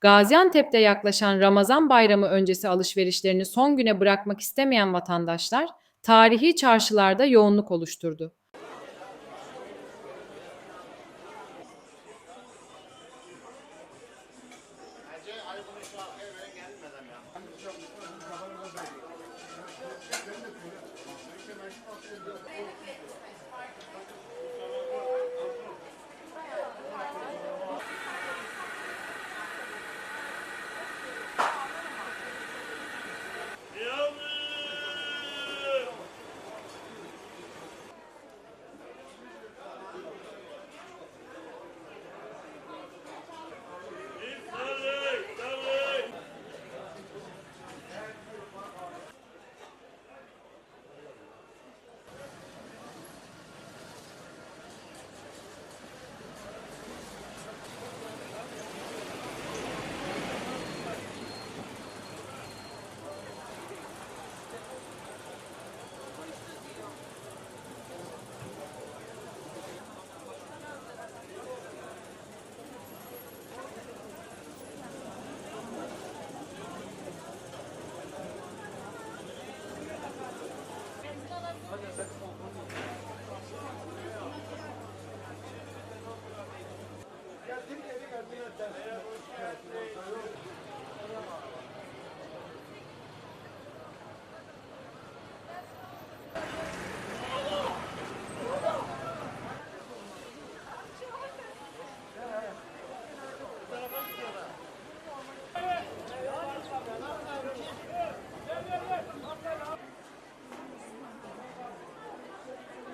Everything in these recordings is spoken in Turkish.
Gaziantep'te yaklaşan Ramazan bayramı öncesi alışverişlerini son güne bırakmak istemeyen vatandaşlar tarihi çarşılarda yoğunluk oluşturdu.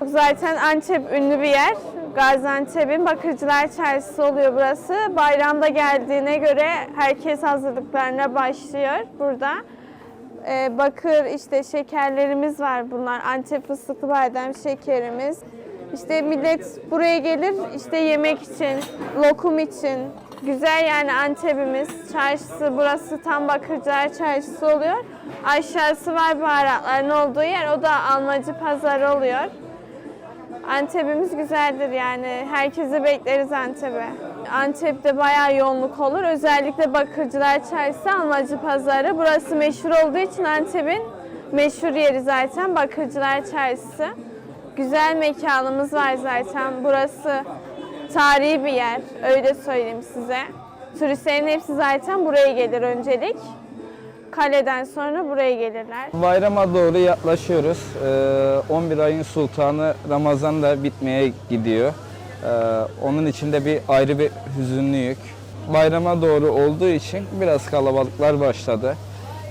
Zaten Antep ünlü bir yer. Gaziantep'in Bakırcılar Çarşısı oluyor burası. Bayramda geldiğine göre herkes hazırlıklarına başlıyor burada. Ee, bakır işte şekerlerimiz var bunlar. Antep fıstıklı badem şekerimiz. İşte millet buraya gelir işte yemek için, lokum için. Güzel yani Antep'imiz. Çarşısı burası tam Bakırcılar Çarşısı oluyor. Aşağısı var baharatların olduğu yer. O da Almacı Pazarı oluyor. Antep'imiz güzeldir yani. Herkesi bekleriz Antep'e. Antep'te bayağı yoğunluk olur. Özellikle Bakırcılar Çarşısı, Almacı Pazarı. Burası meşhur olduğu için Antep'in meşhur yeri zaten Bakırcılar Çarşısı. Güzel mekanımız var zaten. Burası tarihi bir yer. Öyle söyleyeyim size. Turistlerin hepsi zaten buraya gelir öncelik. Kaleden sonra buraya gelirler. Bayrama doğru yaklaşıyoruz. Ee, 11 ayın sultanı Ramazan da bitmeye gidiyor. Ee, onun için de bir ayrı bir hüzünlüyük. Bayrama doğru olduğu için biraz kalabalıklar başladı.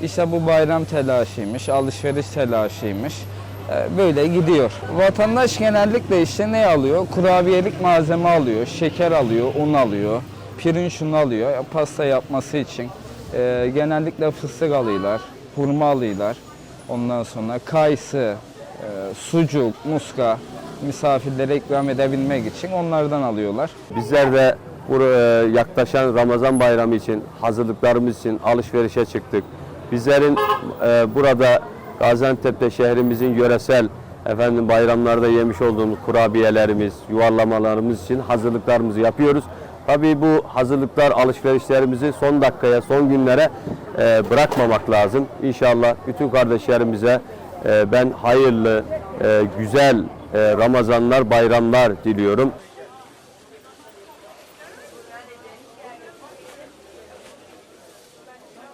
İşte bu bayram telaşıymış, alışveriş telaşıymış. Ee, Böyle gidiyor. Vatandaş genellikle işte ne alıyor? Kurabiyelik malzeme alıyor, şeker alıyor, un alıyor, pirinç unu alıyor pasta yapması için. Ee, genellikle fıstık alıyorlar, hurma alıyorlar. Ondan sonra kayısı, e, sucuk, muska misafirlere ikram edebilmek için onlardan alıyorlar. Bizler de buraya yaklaşan Ramazan bayramı için hazırlıklarımız için alışverişe çıktık. Bizlerin e, burada Gaziantep'te şehrimizin yöresel efendim bayramlarda yemiş olduğumuz kurabiyelerimiz, yuvarlamalarımız için hazırlıklarımızı yapıyoruz. Tabii bu hazırlıklar alışverişlerimizi son dakikaya, son günlere e, bırakmamak lazım. İnşallah bütün kardeşlerimize e, ben hayırlı, e, güzel e, Ramazanlar, bayramlar diliyorum.